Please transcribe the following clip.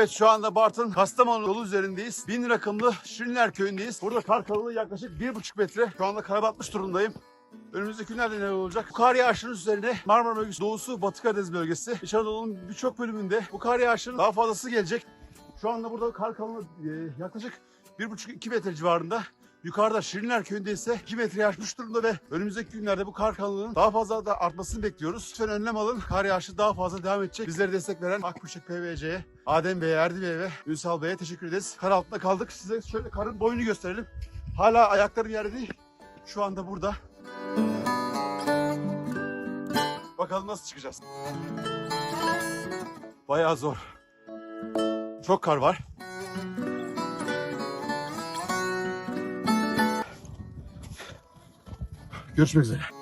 Evet şu anda Bartın Kastamonu yolu üzerindeyiz. Bin rakımlı Şirinler köyündeyiz. Burada kar kalınlığı yaklaşık bir buçuk metre. Şu anda kara batmış durumdayım. Önümüzdeki günlerde neler olacak? Bu kar yağışının üzerine Marmara bölgesi, Doğusu, Batı Karadeniz bölgesi, İç Anadolu'nun birçok bölümünde bu kar yağışının daha fazlası gelecek. Şu anda burada kar kalınlığı e, yaklaşık 1,5-2 metre civarında. Yukarıda Şirinler Köyü'nde ise 2 metre aşmış durumda ve önümüzdeki günlerde bu kar kalınlığının daha fazla da artmasını bekliyoruz. Lütfen önlem alın. Kar yağışı daha fazla devam edecek. Bizlere destek veren Akbuşak PVC'ye, Adem Bey'e, Erdi Bey'e ve Ünsal Bey'e teşekkür ederiz. Kar altında kaldık. Size şöyle karın boyunu gösterelim. Hala ayaklarım yerde değil. Şu anda burada. Bakalım nasıl çıkacağız. Bayağı zor. Çok kar var. Görüşmek üzere.